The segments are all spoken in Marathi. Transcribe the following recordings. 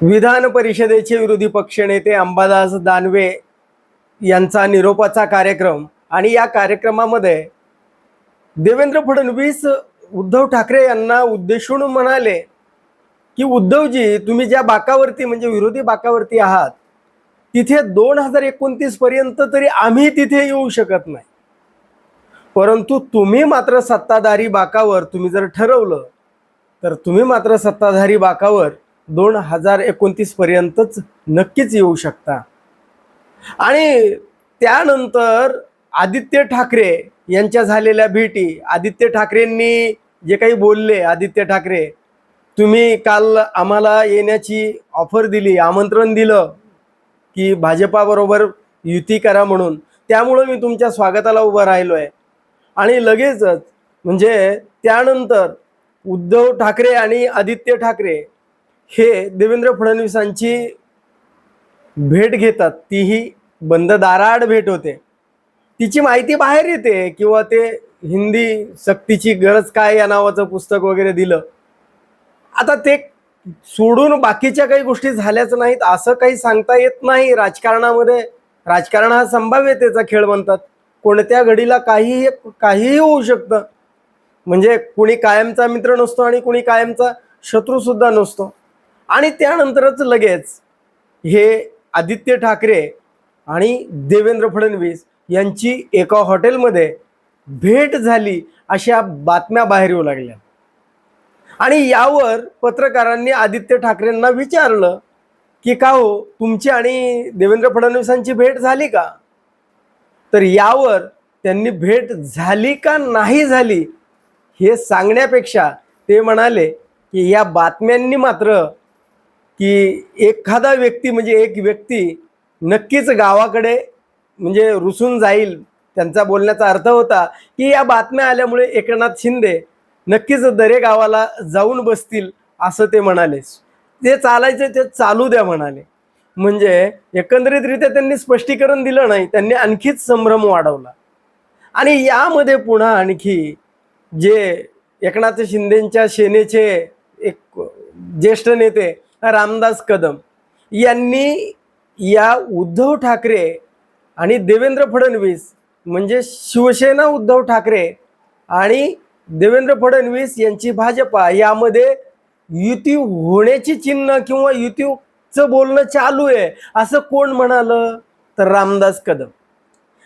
विधान परिषदेचे विरोधी पक्षनेते अंबादास दानवे यांचा निरोपाचा कार्यक्रम आणि या कार्यक्रमामध्ये देवेंद्र फडणवीस उद्धव ठाकरे यांना उद्देशून म्हणाले की उद्धवजी तुम्ही ज्या बाकावरती म्हणजे विरोधी बाकावरती आहात तिथे दोन हजार एकोणतीस पर्यंत तरी आम्ही तिथे येऊ शकत नाही. परंतु तुम्ही मात्र सत्ताधारी बाकावर तुम्ही जर ठरवलं तर तुम्ही मात्र सत्ताधारी बाकावर दोन हजार एकोणतीस पर्यंतच नक्कीच येऊ शकता. आणि त्यानंतर आदित्य ठाकरे यांच्या झालेल्या भेटी आदित्य ठाकरेंनी जे काही बोलले आदित्य ठाकरे तुम्ही काल आम्हाला येण्याची ऑफर दिली आमंत्रण दिलं की भाजपाबरोबर युती करा म्हणून. त्यामुळं मी तुमच्या स्वागताला उभं राहिलो आहे आणि लगेचच म्हणजे त्यानंतर उद्धव ठाकरे आणि आदित्य ठाकरे हे देवेंद्र फडणवीसांची भेट घेतात तीही बंद दाराआड भेट होते. तिची माहिती बाहेर येते किंवा ते हिंदी सक्तीची गरज काय या नावाचं पुस्तक वगैरे दिलं. आता ते सोडून बाकीच्या काही गोष्टी झाल्याच नाहीत असं काही सांगता येत नाही. राजकारणामध्ये राजकारण हा संभाव्यतेचा खेळ म्हणतात. कोणत्या घडीला काहीही काहीही होऊ शकतं. म्हणजे कुणी कायमचा मित्र नसतो आणि कुणी कायमचा शत्रूसुद्धा नसतो. आणि त्यानंतरच लगेच हे आदित्य ठाकरे आणि देवेंद्र फडणवीस यांची एका हॉटेलमध्ये भेट झाली अशा बातम्या बाहेर येऊ लागल्या. आणि यावर पत्रकारांनी आदित्य ठाकरेंना विचारलं की का हो तुमची आणि देवेंद्र फडणवीसांची भेट झाली का? तर यावर त्यांनी भेट झाली का नाही झाली हे सांगण्यापेक्षा ते म्हणाले की या बातम्यांनी मात्र की एखादा व्यक्ती म्हणजे एक व्यक्ती नक्कीच गावाकडे म्हणजे रुसून जाईल त्यांचा बोलण्याचा अर्थ होता की या बातम्या आल्यामुळे एकनाथ शिंदे नक्कीच दरे गावाला जाऊन बसतील असं ते म्हणाले. ते चालायचे ते चालू द्या म्हणाले. म्हणजे एकंदरीतरित्या त्यांनी स्पष्टीकरण दिलं नाही त्यांनी आणखीच संभ्रम वाढवला. आणि यामध्ये पुन्हा आणखी जे एकनाथ शिंदेंच्या सेनेचे एक ज्येष्ठ नेते रामदास कदम यांनी या उद्धव ठाकरे आणि देवेंद्र फडणवीस म्हणजे शिवसेना उद्धव ठाकरे आणि देवेंद्र फडणवीस यांची भाजपा यामध्ये युती होण्याची चिन्ह किंवा युतीचं बोलणं चालू आहे असं कोण म्हणालं? तर रामदास कदम.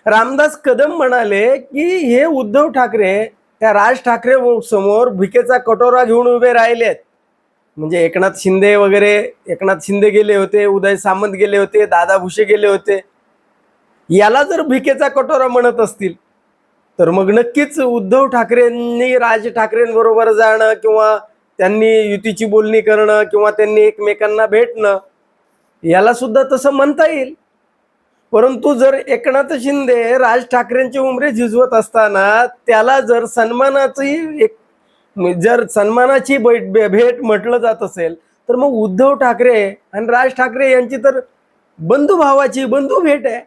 रामदास कदम म्हणाले की हे उद्धव ठाकरे त्या राज ठाकरे समोर भिकेचा कटोरा घेऊन उभे राहिलेत. म्हणजे एकनाथ शिंदे वगैरे एकनाथ शिंदे गेले होते उदय सामंत गेले होते दादा भुसे गेले होते. याला जर भिकेचा कटोरा म्हणत असतील तर मग नक्कीच उद्धव ठाकरेंनी राज ठाकरेंबरोबर जाणं किंवा त्यांनी युतीची बोलणी करणं किंवा त्यांनी एकमेकांना भेटणं याला सुद्धा तसं म्हणता येईल. परंतु जर एकनाथ शिंदे राज ठाकरेंची उमरे झिजवत असताना त्याला जर सन्मानाची एक जर सन्मानाची भेट भेट म्हटलं जात असेल तर मग उद्धव ठाकरे आणि राज ठाकरे यांची तर बंधुभावाची बंधू भेट आहे.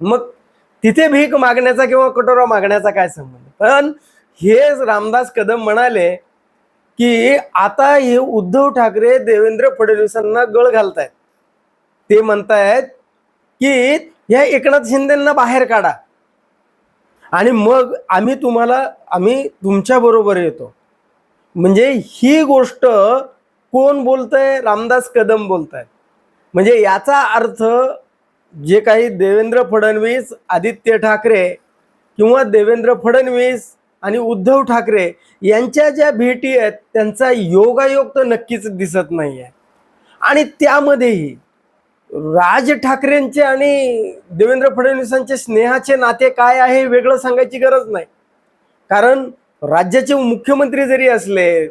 मग तिथे भीक मागण्याचा किंवा कटोरा मागण्याचा काय संबंध? पण हे रामदास कदम म्हणाले की आता हे उद्धव ठाकरे देवेंद्र फडणवीसांना गळ घालतायत. ते म्हणतायत की ह्या एकनाथ शिंदेना बाहेर काढा. आणि मग आम्ही तुम्हाला आम्ही तुमच्या बरोबर येतो. म्हणजे ही गोष्ट कोण बोलतंय? रामदास कदम बोलतायत. म्हणजे याचा अर्थ जे काही देवेंद्र फडणवीस आदित्य ठाकरे किंवा देवेंद्र फडणवीस आणि उद्धव ठाकरे यांच्या ज्या भेटी आहेत त्यांचा योगायोग तर नक्कीच दिसत नाही आहे आणि त्यामध्येही राज ठाकरेंचे आणि देवेंद्र फडणवीसांचे स्नेहाचे नाते काय आहे हे वेगळं सांगायची गरज नाही. कारण राज्याचे मुख्यमंत्री जरी असले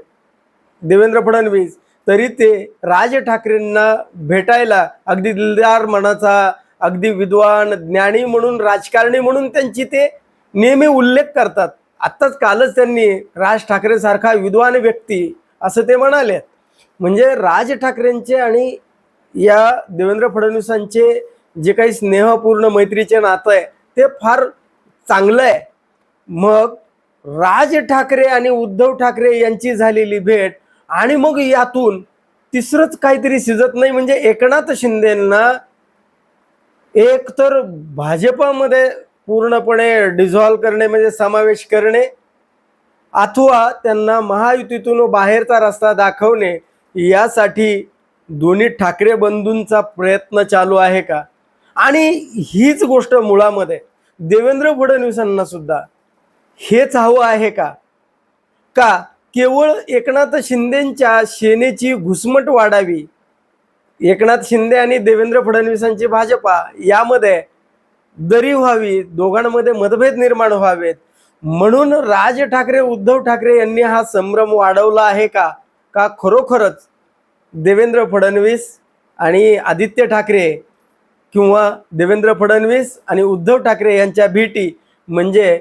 देवेंद्र फडणवीस तरी ते राज ठाकरेंना भेटायला अगदी दिलदार मनाचा अगदी विद्वान ज्ञानी म्हणून राजकारणी म्हणून त्यांची ते नेहमी उल्लेख करतात. आत्ताच कालच त्यांनी राज ठाकरे सारखा विद्वान व्यक्ती असं ते म्हणाले. म्हणजे राज ठाकरेंचे आणि या देवेंद्र फडणवीसांचे जे काही स्नेहपूर्ण मैत्रीचे नातं आहे ते फार चांगलं आहे. मग राज ठाकरे आणि उद्धव ठाकरे यांची झालेली भेट आणि मग यातून तिसरंच काहीतरी शिजत नाही म्हणजे एकनाथ शिंदेंना एक तर भाजपामध्ये पूर्णपणे डिझॉल्व करणे म्हणजे समावेश करणे अथवा त्यांना महायुतीतून बाहेरचा रस्ता दाखवणे यासाठी दोन्ही ठाकरे बंधूंचा प्रयत्न चालू आहे का? आणि हीच गोष्ट मुळामध्ये देवेंद्र फडणवीसांना सुद्धा हेच हवं आहे का? का केवळ एकनाथ शिंदेच्या सेनेची घुसमट वाढावी? एकनाथ शिंदे आणि देवेंद्र फडणवीसांची भाजपा यामध्ये दरी व्हावी दोघांमध्ये मतभेद निर्माण व्हावेत. म्हणून राज ठाकरे उद्धव ठाकरे यांनी हा संभ्रम वाढवला आहे का? का खरोखरच देवेंद्र फडणवीस आणि आदित्य ठाकरे किंवा देवेंद्र फडणवीस आणि उद्धव ठाकरे यांच्या भेटी म्हणजे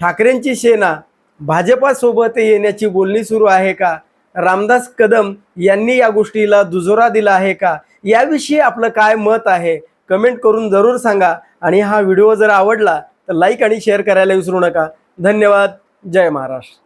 ठाकरेंची सेना भाजपासोबत येण्याची बोलणी सुरू आहे का? रामदास कदम यांनी या गोष्टीला दुजोरा दिला आहे का? याविषयी आपलं काय मत आहे? कमेंट करून जरूर सांगा आणि हा व्हिडिओ जर आवडला तर लाईक आणि शेअर करायला विसरू नका. धन्यवाद. जय महाराष्ट्र.